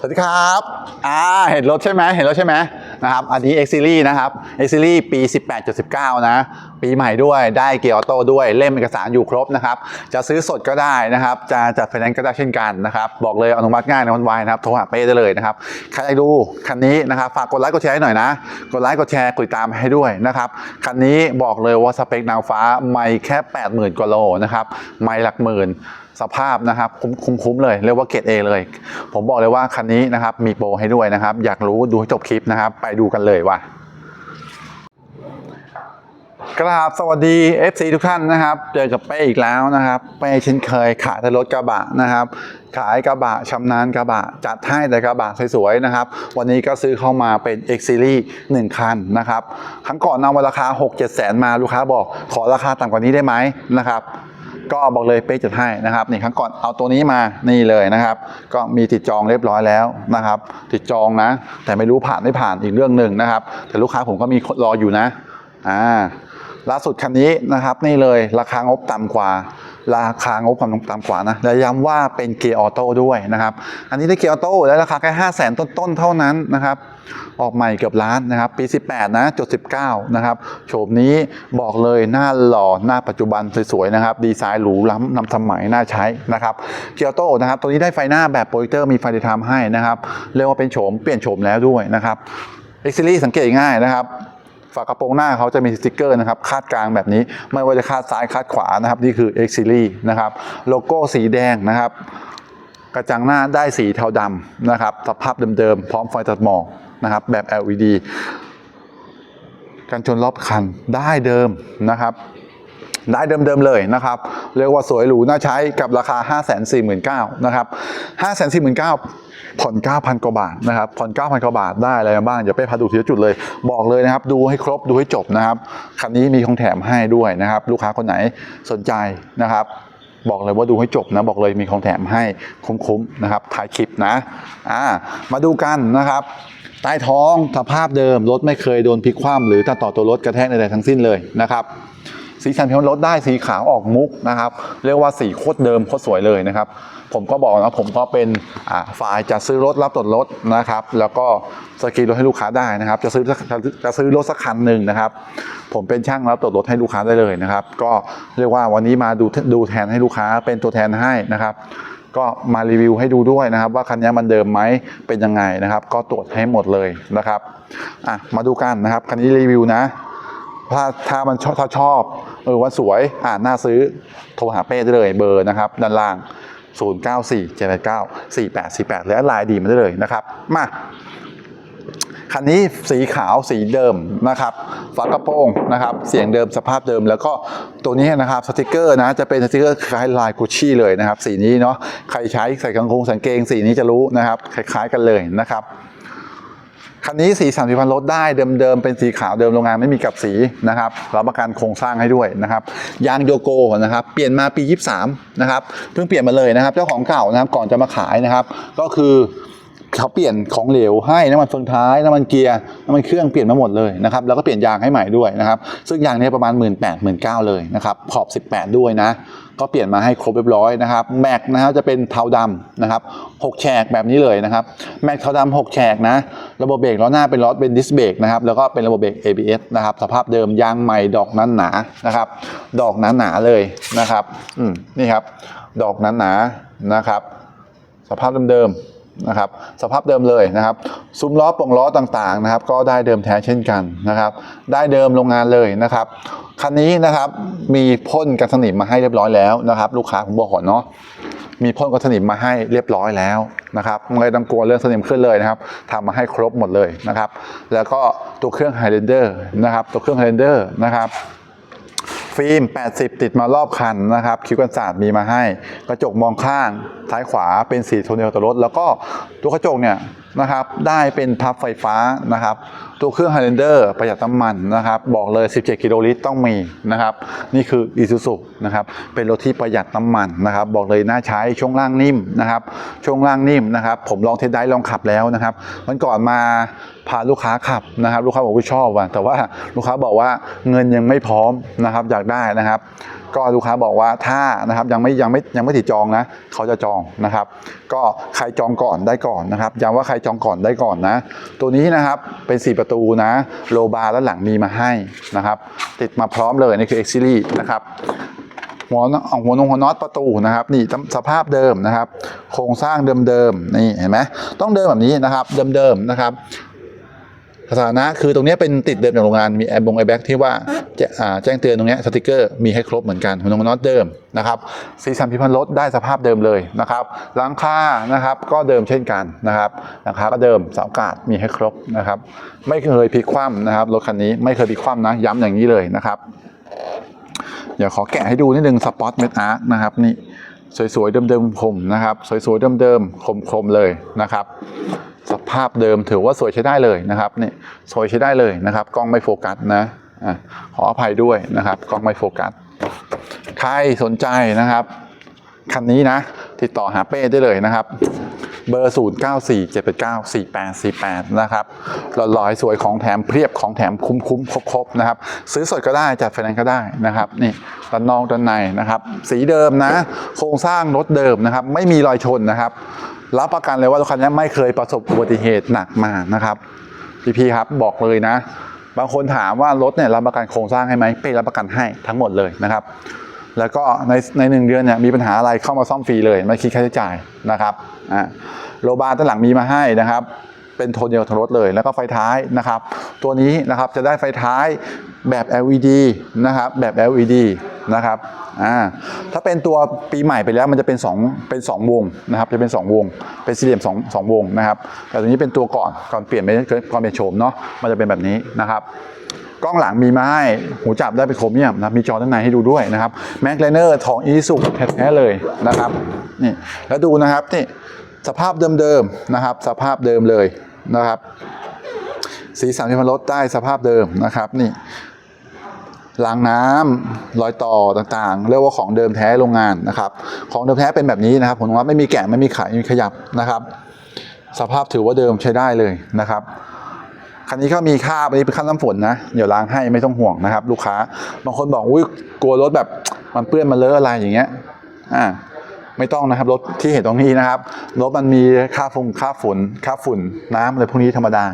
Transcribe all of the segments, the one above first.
สวัสดีครับอ่าเห็นรถใช่ไหมเห็นรถใช่ไหมนะครับ อันนี้ X Series นะครับ X Series ปี 18.19 นะ ปีใหม่ด้วยได้เกียร์ออโต้ด้วยเล่มเอกสารอยู่ครบนะครับ จะซื้อสดก็ได้นะครับ จะจัดไฟแนนซ์ก็ได้เช่นกันนะครับ บอกเลยอนุมัติง่ายในวันวายนะครับ โทรหาเป้ได้เลยนะครับ ใครอยากดูคันนี้นะครับ ฝากกดไลค์กดแชร์ให้หน่อยนะ กดไลค์กดแชร์กดติดตามให้ด้วยนะครับ คันนี้บอกเลยว่าสเปคนางฟ้าไม่แค่ 80,000กว่าโลนะครับ ไม่หลักหมื่น สภาพนะครับคุ้มคุ้มคุ้มเลยเรียกว่าเกรดเอเลย ผมบอกเลยว่าคันนี้นะครับมีโปรให้ด้วยนะครับ อยากรู้ดูให้จบคลิปนะครับ ไปดูกันเลยว่ะกราบสวัสดี FC ทุกท่านนะครับ เจอกับเป้อีกแล้วนะครับ เป้เช่นเคยขายแต่รถกระบะนะครับ ขายกระบะชำนาญกระบะ จัดให้แต่กระบะสวยๆนะครับ วันนี้ก็ซื้อเข้ามาเป็น X Series 1 คันนะครับ ครั้งก่อนนำมาราคา 6-7แสนมาลูกค้าบอกขอราคาต่ำกว่านี้ได้ไหมนะครับ ก็บอกเลยเป๊กจัดให้นะครับนี่ครั้งก่อนเอาตัวนี้มานี่เลยนะครับ ก็มีติดจองเรียบร้อยแล้วนะครับ ติดจองนะ แต่ไม่รู้ผ่านไม่ผ่านอีกเรื่องหนึ่งนะครับ แต่ลูกค้าผมก็มีรออยู่นะอ่า ล่าสุดคันนี้นะครับนี่เลยราคางบต่ำกว่า ราคางบความต่ำกว่านะและย้ำว่าเป็นเกียร์ออโต้ด้วยนะครับ อันนี้ได้เกียร์ออโต้และราคาแค่ห้าแสนต้นๆเท่านั้นนะครับ ออกใหม่เกือบล้านนะครับ ปี 18 นะจุด19 นะครับโฉมนี้บอกเลยหน้าหล่อหน้าปัจจุบันสวยๆนะครับ ดีไซน์หรูล้ำนำสมัยน่าใช้นะครับเกียร์ออโต้นะครับตัวนี้ได้ไฟหน้าแบบโปรเจคเตอร์มีไฟเดย์ไทม์ให้นะครับเรียกว่าเป็นโฉมเปลี่ยนโฉมแล้วด้วยนะครับ X Series สังเกตง่ายนะครับ ฝากระโปรงหน้าเขาจะมีสติกเกอร์นะครับคาดกลางแบบนี้ ไม่ว่าจะคาดซ้ายคาดขวานะครับนี่คือ X Series นะครับโลโก้สีแดงนะครับ กระจังหน้าได้สีเทาดำนะครับสภาพเดิมๆ พร้อมไฟตัดหมอกนะครับแบบ LED กันชนรอบคันได้เดิมนะครับ ได้เดิมๆเลยนะครับ เรียกว่าสวยหรูน่าใช้กับราคา 5 4 9 0 0 0นะครับ5 4 9 0 0 0ผ่อน 9,000 กว่าบาทนะครับผ่อน 9,000 กว่าบาทได้อะไรบ้างอย่าไปพาดูทีละจุดเลย บอกเลยนะครับ ดูให้ครบดูให้จบนะครับคันนี้มีของแถมให้ด้วยนะครับ ลูกค้าคนไหนสนใจนะครับบอกเลยว่าดูให้จบนะบอกเลยมีของแถมให้คุ้มๆนะครับถ่ายคลิปนะอ่ามาดูกันนะครับ ใต้ท้องสภาพเดิมรถไม่เคยโดนพลิกคว่ำหรือตัดต่อตัวรถกระแทกใดๆทั้งสิ้นเลยนะครับ สีสันของรถได้สีขาวออกมุกนะครับ เรียกว่าสีโคตรเดิมโคตรสวยเลยนะครับ ผมก็บอกนะผมก็เป็นฝ่ายจะซื้อรถรับตรวจรถนะครับ แล้วก็สกรีรถให้ลูกค้าได้นะครับ จะซื้อจะซื้อรถสักคันหนึ่งนะครับ ผมเป็นช่างรับตรวจรถให้ลูกค้าได้เลยนะครับ ก็เรียกว่าวันนี้มาดูดูแทนให้ลูกค้าเป็นตัวแทนให้นะครับก็มารีวิวให้ดูด้วยนะครับ ว่าคันนี้มันเดิมไหมเป็นยังไงนะครับ ก็ตรวจให้หมดเลยนะครับอะมาดูกันนะครับคันนี้รีวิวนะ ถ้าถ้ามันชอบถ้าชอบเออว่าสวยอ่านน่าซื้อโทรหาเป้ได้เลยเบอร์นะครับ ด้านล่าง 0 9 4 7 9 4 8 4 8หรือไลน์ดีมาได้เลยนะครับ มาคันนี้สีขาวสีเดิมนะครับฝากระโปรงนะครับ เสียงเดิมสภาพเดิม แล้วก็ตัวนี้นะครับสติกเกอร์นะจะเป็นสติกเกอร์คล้ายลายกุชชี่เลยนะครับ สีนี้เนาะใครใช้ใส่กางเกงสังเกงสีนี้จะรู้นะครับ คล้ายๆกันเลยนะครับ คันนี้สีสามสิบพันลดได้เดิมๆเป็นสีขาวเดิมโรงงานไม่มีกับสีนะครับรับประกันโครงสร้างให้ด้วยนะครับยางโยโกนะครับเปลี่ยนมาปี 23นะครับเพิ่งเปลี่ยนมาเลยนะครับ เจ้าของเก่านะครับก่อนจะมาขายนะครับ ก็คือ เขาเปลี่ยนของเหลวให้น้ำมันเฟืองท้ายน้ำมันเกียร์น้ำมันเครื่องเปลี่ยนมาหมดเลยนะครับแล้วก็เปลี่ยนยางให้ใหม่ด้วยนะครับซึ่งยางนี้ประมาณ 1 8 0 0 0 1 9 0 0เลยนะครับขอบ 18 ด้วยนะก็เปลี่ยนมาให้ครบเรียบร้อยนะครับแม็กนะครับจะเป็นเทาดำนะครับหกแฉกแบบนี้เลยนะครับแม็กเทาดำหกแฉกนะระบบเบรกล้อหน้าเป็นล้อเป็นดิสเบรกนะครับแล้วก็เป็นระบบเบรก ABS นะครับสภาพเดิมยางใหม่ดอกนั้นหนานะครับดอกนั้นหนาเลยนะครับอืมนี่ครับดอกนั้นหนานะครับสภาพเดิมๆ นะครับสภาพเดิมเลยนะครับซุ้มล้อป่องล้อต่างๆนะครับ ก็ได้เดิมแท้เช่นกันนะครับ ได้เดิมโรงงานเลยนะครับคันนี้นะครับมีพ่นกันสนิมมาให้เรียบร้อยแล้วนะครับ ลูกค้าผมบอกก่อนเนาะมีพ่นกันสนิมมาให้เรียบร้อยแล้วนะครับไม่ต้องกลัวเรื่องสนิมขึ้นเลยนะครับทำมาให้ครบหมดเลยนะครับ แล้วก็ตัวเครื่องไฮเรนเดอร์นะครับ ตัวเครื่องไฮเรนเดอร์นะครับ ฟิล์ม 80 ติดมารอบคันนะครับคิ้วกันศาสตร์มีมาให้ กระจกมองข้างซ้ายขวาเป็นสีโทนเดียวกับรถ แล้วก็ตัวกระจกเนี่ย นะครับ ได้เป็นพับไฟฟ้านะครับ ตัวเครื่องไฮเลนเดอร์ประหยัดน้ำมันนะครับ บอกเลย 17 กิโลลิตรต้องมีนะครับ นี่คือ i s u z u นะครับ เป็นรถที่ประหยัดน้ำมันนะครับ บอกเลยน่าใช้ช่วงล่างนิ่มนะครับ ช่วงล่างนิ่มนะครับ ผมลองเทสได้ลองขับแล้วนะครับวันก่อนมาพาลูกค้าขับนะครับ ลูกค้าบอกว่าชอบว่ะแต่ว่าลูกค้าบอกว่าเงินยังไม่พร้อมนะครับอยากได้นะครับ ก็ลูกค้าบอกว่าถ้านะครับยังไม่ยังไม่ยังไม่ติดจองนะเขาจะจองนะครับ ก็ใครจองก่อนได้ก่อนนะครับย้ำว่าใครจองก่อนได้ก่อนนะ ตัวนี้นะครับเป็น 4 ประตูนะ โลบาร์ด้านหลังมีมาให้นะครับ ติดมาพร้อมเลยนี่คือ X Series นะครับหัวหัวนงหัวน็อตประตูนะครับนี่สภาพเดิมนะครับ โครงสร้างเดิมๆนี่เห็นไหมต้องเดิมแบบนี้นะครับ เดิมๆนะครับ สถานะคือตรงนี้เป็นติดเดิมจากโรงงานมีแอร์บงแอแบ็กที่ว่าจะแจ้งเตือนตรงนี้สติกเกอร์มีให้ครบเหมือนกันหัวนงหัวน็อตเดิมนะครับสีสันพิพันธ์รถได้สภาพเดิมเลยนะครับหลังคานะครับก็เดิมเช่นกันนะครับหลังคาก็เดิมเสาอากาศมีให้ครบนะครับไม่เคยพลิกคว่ำนะครับรถคันนี้ไม่เคยพลิกคว่ำนะย้ำอย่างนี้เลยนะครับเดี๋ยวขอแกะให้ดูนิดนึงสปอตเมทอาร์นะครับนี่สวยๆเดิมๆคมนะครับสวยๆเดิมๆคมๆเลยนะครับ สภาพเดิมถือว่าสวยใช้ได้เลยนะครับนี่สวยใช้ได้เลยนะครับ กล้องไม่โฟกัสนะอขออภัยด้วยนะครับ กล้องไม่โฟกัส ใครสนใจนะครับ คันนี้นะ ติดต่อหาเป้ได้เลยนะครับ เบอร์ 0 9 4 7 8 9 4 8 4 8 นะครับหล่อๆสวยของแถมเพียบของแถมคุ้มๆครบๆนะครับ ซื้อสดก็ได้จัดไฟแนนซ์ก็ได้นะครับนี่ด้านนอกด้านในนะครับ สีเดิมนะ โครงสร้างรถเดิมนะครับ ไม่มีรอยชนนะครับ รับประกันเลยว่ารถคันนี้ไม่เคยประสบอุบัติเหตุหนักมานะครับพี่พีครับบอกเลยนะ บางคนถามว่ารถเนี่ยรับประกันโครงสร้างให้ไหมเป็นรับประกันให้ทั้งหมดเลยนะครับ แล้วก็ในในหนึ่งเดือนเนี่ยมีปัญหาอะไรเข้ามาซ่อมฟรีเลยไม่คิดค่าใช้จ่ายนะครับอ่าโรบาร์ด้านหลังมีมาให้นะครับ เป็นโทนเดียวกับรถเลย แล้วก็ไฟท้ายนะครับ ตัวนี้นะครับจะได้ไฟท้ายแบบ LED นะครับแบบ LED นะครับอ่าถ้าเป็นตัวปีใหม่ไปแล้วมันจะเป็น2เป็น 2 วงนะครับจะเป็น 2 วง เป็นสี่เหลี่ยม2 2วงนะครับแต่ตัวนี้เป็นตัวก่อนก่อนเปลี่ยนไม่ก่อนเปลี่ยนโฉมเนาะมันจะเป็นแบบนี้นะครับกล้องหลังมีมาให้หูจับได้เป็นโครเมียมนะครับมีจอด้านในให้ดูด้วยนะครับแม็กไลเนอร์ของอีสุแท้ๆเลยนะครับนี่แล้วดูนะครับนี่ สภาพเดิมๆนะครับ สภาพเดิมเลยนะครับ สีสันที่มันลดได้สภาพเดิมนะครับนี่รางน้ำรอยต่อต่างๆ เรียกว่าของเดิมแท้โรงงานนะครับ ของเดิมแท้เป็นแบบนี้นะครับผมว่าไม่มีแกะไม่มีขายไม่มีขยับนะครับ สภาพถือว่าเดิมใช้ได้เลยนะครับคันนี้ก็มีค่าอันนี้เป็นค่าน้ำฝนนะเดี๋ยวล้างให้ไม่ต้องห่วงนะครับ ลูกค้า บางคนบอกอุ้ยกลัวรถแบบมันเปื้อนมันเลอะอะไรอย่างเงี้ยอ่า ไม่ต้องนะครับรถที่เห็นตรงนี้นะครับรถมันมีค่าฝุ่นค่าฝุ่นค่าฝุ่นน้ำอะไรพวกนี้ธรรมดา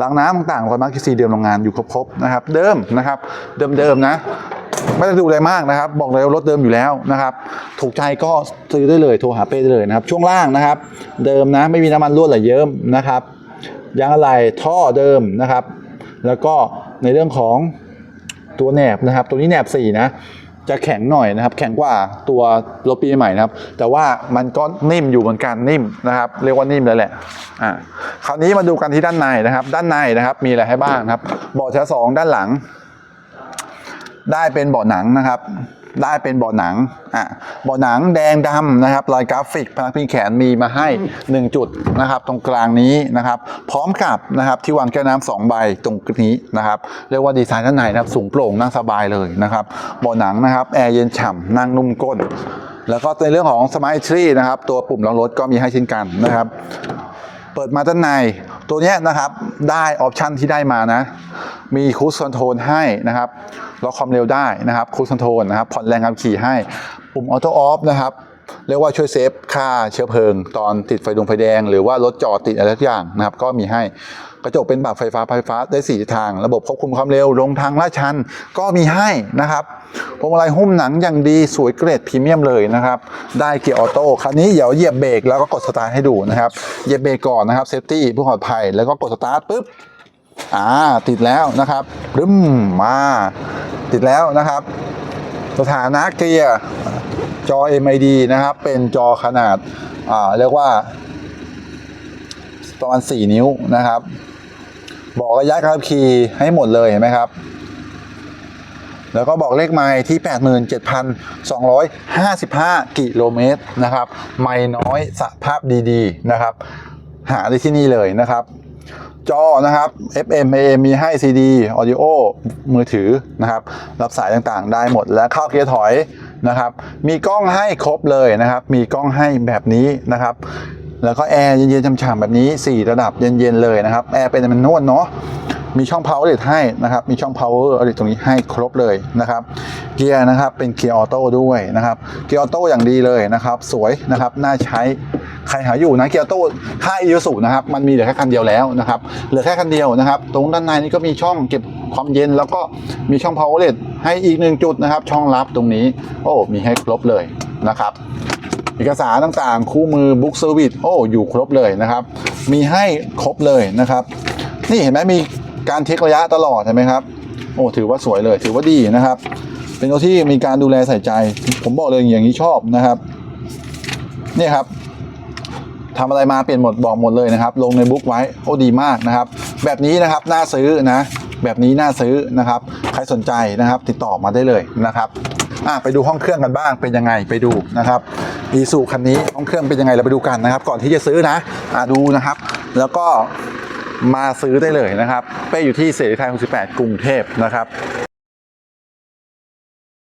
ล้างน้ำต่างๆคนมักจะซีเดิมโรงงานอยู่ครบๆนะครับ เดิมนะครับ เดิมๆนะ ไม่ต้องดูอะไรมากนะครับ บอกเลยรถเดิมอยู่แล้วนะครับ ถูกใจก็ซื้อได้เลยโทรหาเป้ได้เลยนะครับ ช่วงล่างนะครับ เดิมนะไม่มีน้ำมันรั่วไหลเยิ้มนะครับยางอะไหล่ท่อเดิมนะครับ แล้วก็ในเรื่องของตัวแหนบนะครับ ตัวนี้แหนบสีนะ จะแข็งหน่อยนะครับ แข็งกว่าตัวรถปีใหม่นะครับ แต่ว่ามันก็นิ่มอยู่เหมือนกันนิ่มนะครับ เรียกว่านิ่มเลยแหละอ่าคราวนี้มาดูกันที่ด้านในนะครับ ด้านในนะครับ มีอะไรให้บ้างครับเบาะชั้นสองด้านหลัง ได้เป็นเบาะหนังนะครับ ได้เป็นเบาะหนังอะเบาะหนังแดงดำนะครับรอยกราฟิกพนักพิงแขนมีมาให้ 1 จุดนะครับ ตรงกลางนี้นะครับ พร้อมกับนะครับที่วางแก้วน้ำสองใบตรงนี้นะครับ เรียกว่าดีไซน์ด้านในนะครับสูงโปร่งนั่งสบายเลยนะครับเบาะหนังนะครับแอร์เย็นฉ่ำนั่งนุ่มก้น แล้วก็ในเรื่องของสมาร์ททรีนะครับ ตัวปุ่มล็อกรถก็มีให้เช่นกันนะครับ เปิดมาด้านใน ตัวนี้นะครับได้ออปชันที่ได้มานะ มีคูสคอนโทรลให้นะครับล็อกความเร็วได้นะครับคูสคอนโทรลนะครับผ่อนแรงขับขี่ให้ ปุ่มออโต้ออฟนะครับเรียกว่าช่วยเซฟค่าเชื้อเพลิง ตอนติดไฟดวงไฟแดง หรือว่ารถจอดติดอะไรทุกอย่างนะครับ ก็มีให้ กระจกเป็นแบบไฟฟ้าไฟฟ้าได้สี่ทาง ระบบควบคุมความเร็วลงทางลาดชันก็มีให้นะครับพวงมาลัยหุ้มหนังอย่างดีสวยเกรดพรีเมียมเลยนะครับ ได้เกียร์ออโต้คราวนี้เดี๋ยวเหยียบเบรกแล้วก็กดสตาร์ทให้ดูนะครับเหยียบเบรกก่อนนะครับเซฟตี้เพื่อความปลอดภัยแล้วก็กดสตาร์ทปุ๊บอ่าติดแล้วนะครับรึมมาติดแล้วนะครับ สถานะเกียร์จอ MID นะครับ เป็นจอขนาดอ่าเรียกว่าประมาณ4นิ้วนะครับ บอกระยะการขับขี่ให้หมดเลยเห็นไหมครับ แล้วก็บอกเลขไมล์ที่ 87,255 กิโลเมตรนะครับ ไม่น้อยสภาพดีๆนะครับ หาได้ที่นี่เลยนะครับจอนะครับ FM AM มีให้ CD Audio มือถือนะครับ รับสายต่างๆ ได้หมด และเข้าเกียร์ถอยนะครับ มีกล้องให้ครบเลยนะครับ มีกล้องให้แบบนี้นะครับ แล้วก็แอร์เย็นๆฉ่ำๆแบบนี้ 4 ระดับเย็นๆเลยนะครับ แอร์เป็นมันนวดเนาะมีช่อง power outlet ให้นะครับ มีช่อง power outlet ตรงนี้ให้ครบเลยนะครับ เกียร์นะครับเป็นเกียร์ออโต้ด้วยนะครับ เกียร์ออโต้อย่างดีเลยนะครับ สวยนะครับ น่าใช้ ใครหาอยู่นะเกียร์ออโต้ค่ายอีซูนะครับ มันมีเหลือแค่คันเดียวแล้วนะครับ เหลือแค่คันเดียวนะครับ ตรงด้านในนี่ก็มีช่องเก็บความเย็นแล้วก็มีช่อง power outlet ให้อีกหนึ่งจุดนะครับ ช่องลับตรงนี้ โอ้ มีให้ครบเลยนะครับ เอกสารต่างๆ คู่มือบุ๊กเซอร์วิสโอ้อยู่ครบเลยนะครับ มีให้ครบเลยนะครับ นี่เห็นไหมมีการเทคระยะตลอดเห็นไหมครับโอ้ถือว่าสวยเลยถือว่าดีนะครับ เป็นรถที่มีการดูแลใส่ใจ ผมบอกเลยอย่างนี้ชอบนะครับนี่ครับทำอะไรมาเปลี่ยนหมดบอกหมดเลยนะครับ ลงในบุ๊กไว้โอ้ดีมากนะครับ แบบนี้นะครับน่าซื้อนะ แบบนี้น่าซื้อนะครับ ใครสนใจนะครับ ติดต่อมาได้เลยนะครับ อะไปดูห้องเครื่องกันบ้างเป็นยังไงไปดูนะครับอีซูคันนี้ห้องเครื่องเป็นยังไงเราไปดูกันนะครับ ก่อนที่จะซื้อนะอะดูนะครับ แล้วก็มาซื้อได้เลยนะครับ เป้อยู่ที่เสรีไทย68 กรุงเทพนะครับ